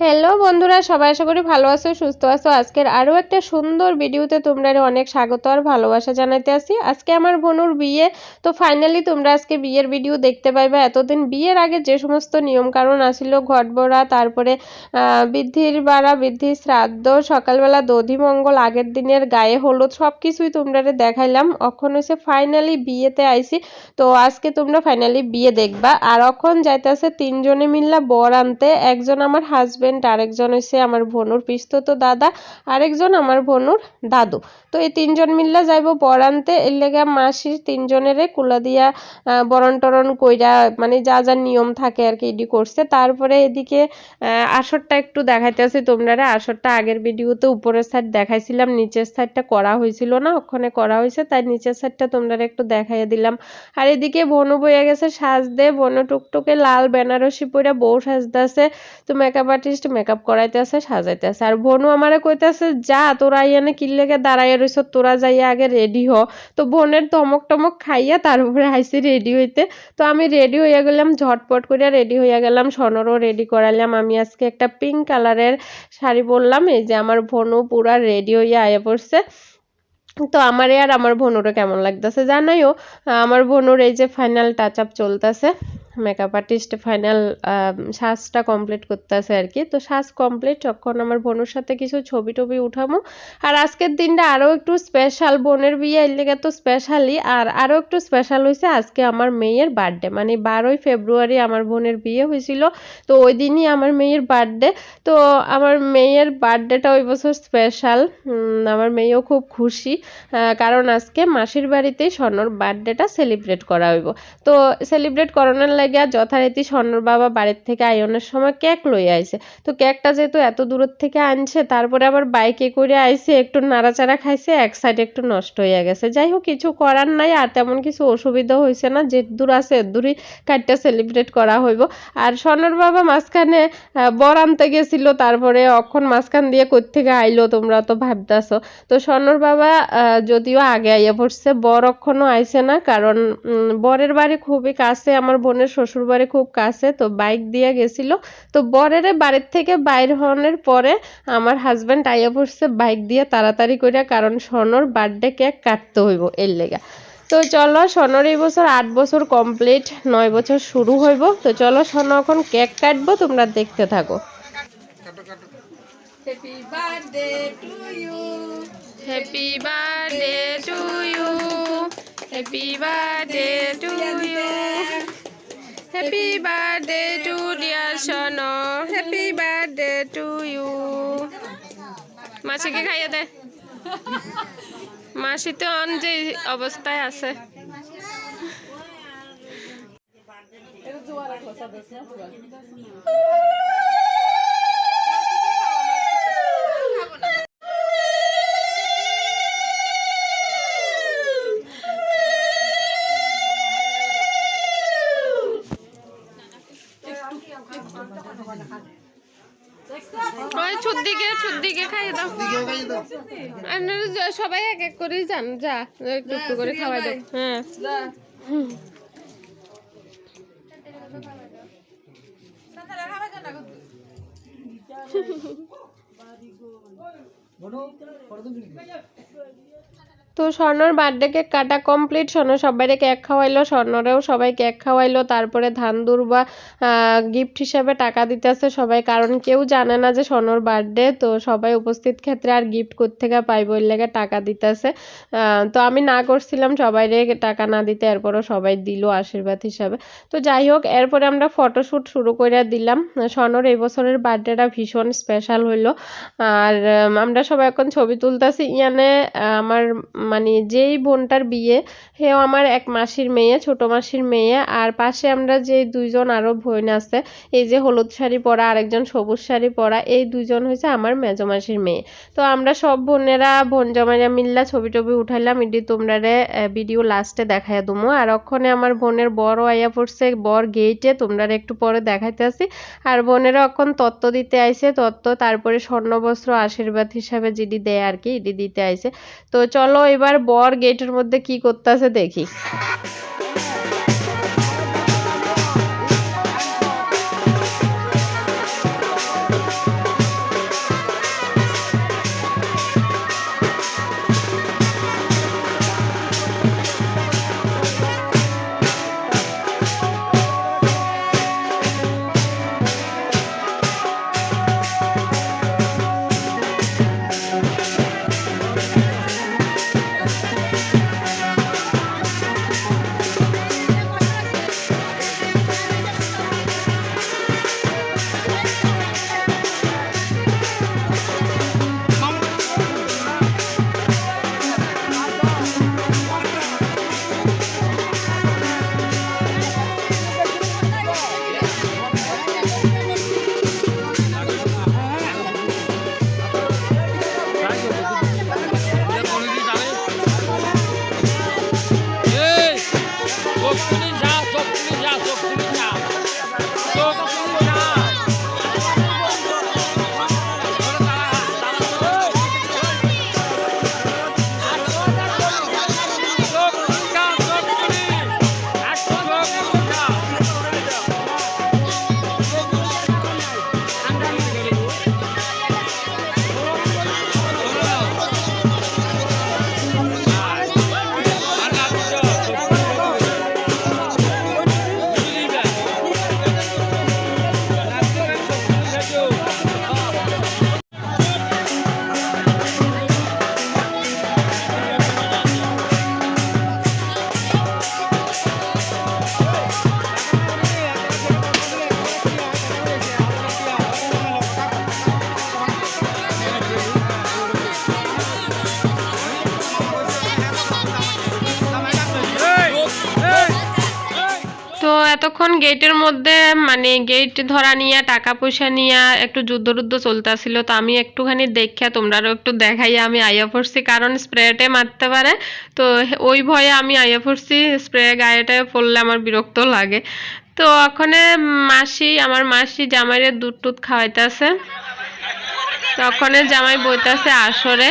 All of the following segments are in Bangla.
হ্যালো বন্ধুরা, সবাই আশা করি ভালো আছো, সুস্থ আছো। আজকের আরও একটা সুন্দর ভিডিওতে তোমরা অনেক স্বাগত আর ভালোবাসা জানাইতে আসি। আজকে আমার বোনুর বিয়ে, তো ফাইনালি তোমরা আজকে বিয়ের ভিডিও দেখতে পাইবা। এতদিন বিয়ের আগে যে সমস্ত নিয়ম কারণ আসিল ঘট ভরা তারপরে বৃদ্ধির বাড়া বৃদ্ধির শ্রাদ্ধ, সকালবেলা দধিমঙ্গল আগের দিনের গায়ে হলুদ সব কিছুই তোমরা দেখাইলাম। অখন হয়েছে ফাইনালি বিয়েতে আইসি তো আজকে তোমরা ফাইনালি বিয়ে দেখবা। আর অখন যাইতেছে তিনজনে মিল্লা বর আনতে, একজন আমার হাজবেন্ড হাজবেন্ড আরেকজন হইছে আমার ভনুর তো দাদা, আরেকজন আমার ভনুর দাদু। তো এই তিনজন মিল্লা যাইব পড়ানতে এর লেগে মাসির তিনজনেরে কুলা দিয়া বরণ টরণ কইরা মানে যা যা নিয়ম থাকে আর কি, এডি করছে। তারপরে এদিকে আসরটা একটু দেখাইতেছি তোমরা আসরটা আগের ভিডিওতে উপরের সাইড দেখাইছিলাম, নিচের সাইডটা করা হয়েছিল না, ওখানে করা হয়েছে তাই নিচের সাইডটা তোমরা একটু দেখাইয়া দিলাম। আর এদিকে বনু বইয়া গেছে সাজ দে বনু টুকটুকে লাল বেনারসি পইরা বউ সাজতেছে। তো মেকআপ আর্টিস্ট মেকআপ করাইতে আছে, সাজাইতে আছে। আর বোনও আমারে কইতেছে যা, তোরা আইয়ানে কিল্লেগে দাঁড়াইয়া রইছ, তোরা যাইয়া আগে রেডি হ। তো বোনের তমক টমক খাইয়া তারপরে আইসি রেডি হইতে। তো আমি রেডি হইয়া গেলাম, ঝটপট করিয়া রেডি হইয়া গেলাম, সনরও রেডি করাইলাম। আমি আজকে একটা পিঙ্ক কালারের শাড়ি বললাম, এই যে আমার বোনও পুরা রেডি হইয়া আইয়া পড়ছে। তো আমারে আর আমার বোনুরও কেমন লাগতেছে জানাইও। আমার বোনুর এই যে ফাইনাল টাচ আপ চলতেছে মেকআপ আর্টিস্ট ফাইনাল সাজটা কমপ্লিট করতেছে আর কি তো সাজ কমপ্লিট তখন আমার বোনের সাথে কিছু ছবি টবি উঠামো। আর আজকের দিনটা আরও একটু স্পেশাল বোনের বিয়ে এর লেগে তো স্পেশালি আর আরও একটু স্পেশাল হয়েছে আজকে আমার মেয়ের বার্থডে মানে বারোই ফেব্রুয়ারি আমার বোনের বিয়ে হয়েছিল তো ওই দিনই আমার মেয়ের বার্থডে তো আমার মেয়ের বার্থডেটা ওই বছর স্পেশাল আমার মেয়েও খুব খুশি। কারণ আজকে মাসির বাড়িতেই স্বর্ণর বার্থডেটা সেলিব্রেট করা হইব। তো সেলিব্রেট করানোর লাগিয়া যথারীতি স্বর্ণর বাবা বাড়ির থেকে আইনের সময় কেক লই আইছে। তো কেকটা যেহেতু এত দূরের থেকে আনছে, তারপরে আবার বাইকে করে আইছে, একটু নাড়াচাড়া খাইছে, এক সাইড একটু নষ্ট হয়ে গেছে। যাই হোক, কিছু করার নাই আর তেমন কিছু অসুবিধা হয়েছে না। যে দূর আছে দূরই কাটটা সেলিব্রেট করা হইব। আর স্বর্ণর বাবা মাঝখানে বর আনতে গেছিল, তারপরে অক্ষণ মাঝখান দিয়ে থেকে আইলো, তোমরা তো ভাবতেছো। তো স্বর্ণর বাবা যদিও আগে আইয়া পড়ছে, বর অক্ষণও আইছে না, কারণ বরের বাড়ি খুবই কাছে, আমার বোনের শ্বশুর বাড়ি খুব কাছে, তো বাইক দিয়ে গেছিল। তো বরের বাড়ির থেকে বাইর হওয়ার পরে আমার হাজব্যান্ড আইয়া পড়ছে বাইক দিয়ে তাড়াতাড়ি করে কারণ সনর বার্থডে কেক কাটতে হইব এর লেগা। তো চলো, সনর এই বছর আট বছর কমপ্লিট নয় বছর শুরু হইব। তো চলো সন এখন কেক কাটবো, তোমরা দেখতে থাকো। Happy birthday to you happy birthday to you happy birthday to you happy birthday to dear son happy birthday to you মাসিকে খাইয়ে দে। মাসি তো অন যে অবস্থায় আছে। ওই ছুট দিকে ছুট দিকে খাইয়ে দাও। সবাই এক এক করেই যান যা একটু একটু করে খাওয়াই দাও। হ্যাঁ। বলো তো স্বর্ণর বার্থডে কেক কাটা কমপ্লিট স্বর্ণ সবাইকে কেক খাওয়াইলো, স্বর্ণরেও সবাই কেক খাওয়াইলো। তারপরে ধান দুর্বা গিফট হিসাবে টাকা দিতেছে সবাই। কারণ কেউ জানে না যে স্বর্ণর বার্থডে তো সবাই উপস্থিত ক্ষেত্রে আর গিফট কোথেকে পাইব ওই লেগে টাকা দিতেছে। তো আমি না করছিলাম সবাই টাকা না দিতে এরপরও সবাই দিল আশীর্বাদ হিসাবে। তো যাই হোক, এরপরে আমরা ফটোশ্যুট শুরু করে দিলাম। স্বর্ণর এই বছরের বার্থডেটা ভীষণ স্পেশাল হইল। আর আমরা সবাই এখন ছবি তুলতেছি। ইয়ানে আমার মানে যেই বোনটার বিয়ে হেও আমার এক মাসির মেয়ে, ছোট মাসির মেয়ে। আর পাশে আমরা যে দুইজন আরও বোন আছে, এই যে হলুদ শাড়ি পরা, আরেকজন সবুজ শাড়ি পরা, এই দুইজন হয়েছে আমার মেজো মাসির মেয়ে। তো আমরা সব বোনেরা, বোন জমাইয়া মিল্লা ছবি টবি উঠাইলাম এটি তোমরা ভিডিও লাস্টে দেখাইয়া দুমো। আর অক্ষণে আমার বোনের বড় আইয়া পড়ছে, বর গেইটে তোমরা একটু পরে দেখাইতে আসি। আর বোনেরা এখন তত্ত্ব দিতে আইছে, তত্ত্ব, তারপরে স্বর্ণবস্ত্র আশীর্বাদ হিসাবে যেটি দেয় আর কি, এটি দিতে আইছে। তো চলো এবার বর গেটের মধ্যে কি করতেছে দেখি। গেটের মধ্যে মানে গেট ধরা নিয়ে টাকা পয়সা নিয়ে একটু যুদ্ধ টুদ্ধ চলতেছিল। তো আমি একটুখানি দেখা তোমরাও একটু দেখাই আমি আইয়া পড়ছি কারণ স্প্রেটে মারতে পারে। তো ওই ভয়ে আমি আইয়া পড়ছি স্প্রে গায়েটায় পড়লে আমার বিরক্ত লাগে। তো ওখানে মাসি, আমার মাসি জামাইয়ের দুধ টুধ খাওয়াইতেছে তখন জামাই বইতাছে আসরে।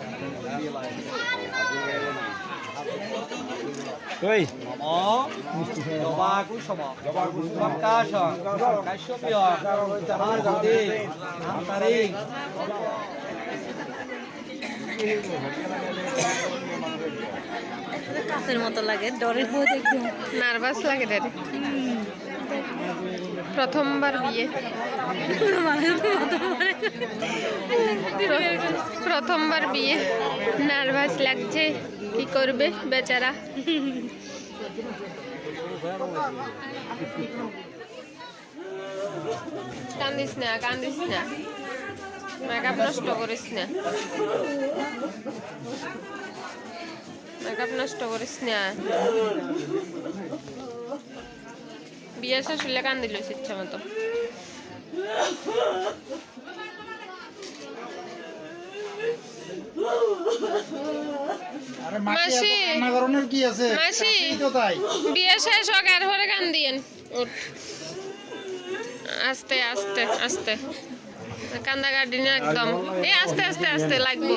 ওই প্রকাশ কাশ্যপ্য কাছের মতো লাগে ডরের দেখবে। নার্ভাস লাগে রে প্রথমবার বিয়ে। প্রথমবার বিয়ে। নার্ভাস লাগছে। কি করবে বেচারা? কান্দিস না কান্দিস না। মেকআপ নষ্ট করিস না। মেকআপ নষ্ট করিস না। বিয়ে শেষ হলে কান্দিল ইচ্ছা মতো। আরে মাসি। করানোর কি আছে? মাসি। তো তাই। বিয়ে শেষ হোক আর হরে কান দিয়েন। উঠ। আস্তে আস্তে আস্তে। কান্দা গাড়ি না একদম। এই আস্তে আস্তে আস্তে লাগবো।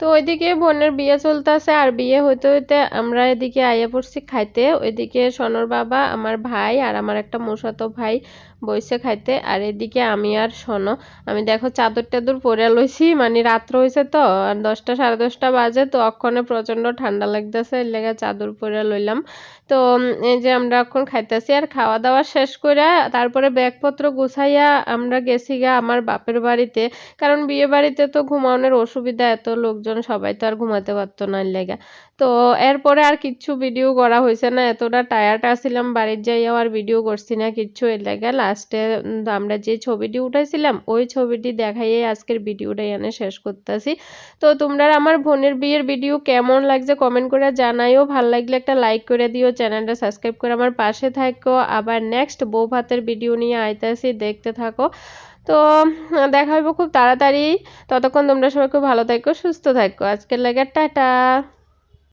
তো ওইদিকে বোনের বিয়ে চলতেছে আর বিয়ে হইতে হইতে আমরা এদিকে আইয়া পড়ছি খাইতে। ওইদিকে সনর বাবা, আমার ভাই আর আমার একটা মশাতো ভাই। বইসে খাইতে। আর এদিকে আমি আর শোনো, আমি দেখো চাদর টাদর পরে লইছি মানে রাত্র হয়েছে তো, আর দশটা সাড়ে দশটা বাজে, তো অক্ষণে প্রচণ্ড ঠান্ডা লাগতেছে, এর লেগে চাদর পরে লইলাম। তো এই যে আমরা এখন খাইতেছি, আর খাওয়া দাওয়া শেষ করে তারপরে ব্যাগপত্র গুছাইয়া আমরা গেছি গা আমার বাপের বাড়িতে। কারণ বিয়ে বাড়িতে তো ঘুমানোর অসুবিধা, এত লোকজন সবাই তো আর ঘুমাতে পারতো না, এর লেগা। তো এরপরে আর কিচ্ছু ভিডিও করা হয়েছে না। এতটা টায়ার্ড আসছিলাম বাড়ির যাইয়াও আর ভিডিও করছি না কিচ্ছু। এর লেগে লাস্টে আমরা যে ছবিটি উঠাইছিলাম, ওই ছবিটি দেখাইয়ে আজকের ভিডিওটা এনে শেষ করতেছি। তো তোমরা আমার বোনের বিয়ের ভিডিও কেমন লাগছে কমেন্ট করে জানাইও। ভালো লাগলে একটা লাইক করে দিও, চ্যানেলটা সাবস্ক্রাইব করে আমার পাশে থাকো আবার নেক্সট বউ ভাতের ভিডিও নিয়ে আইতাছি, দেখতে থাকো। তো, দেখা হইব খুব তাড়াতাড়ি। ততক্ষণ তোমরা সবাই খুব ভালো থাকো সুস্থ থাকো আজকের লাগে টাটা।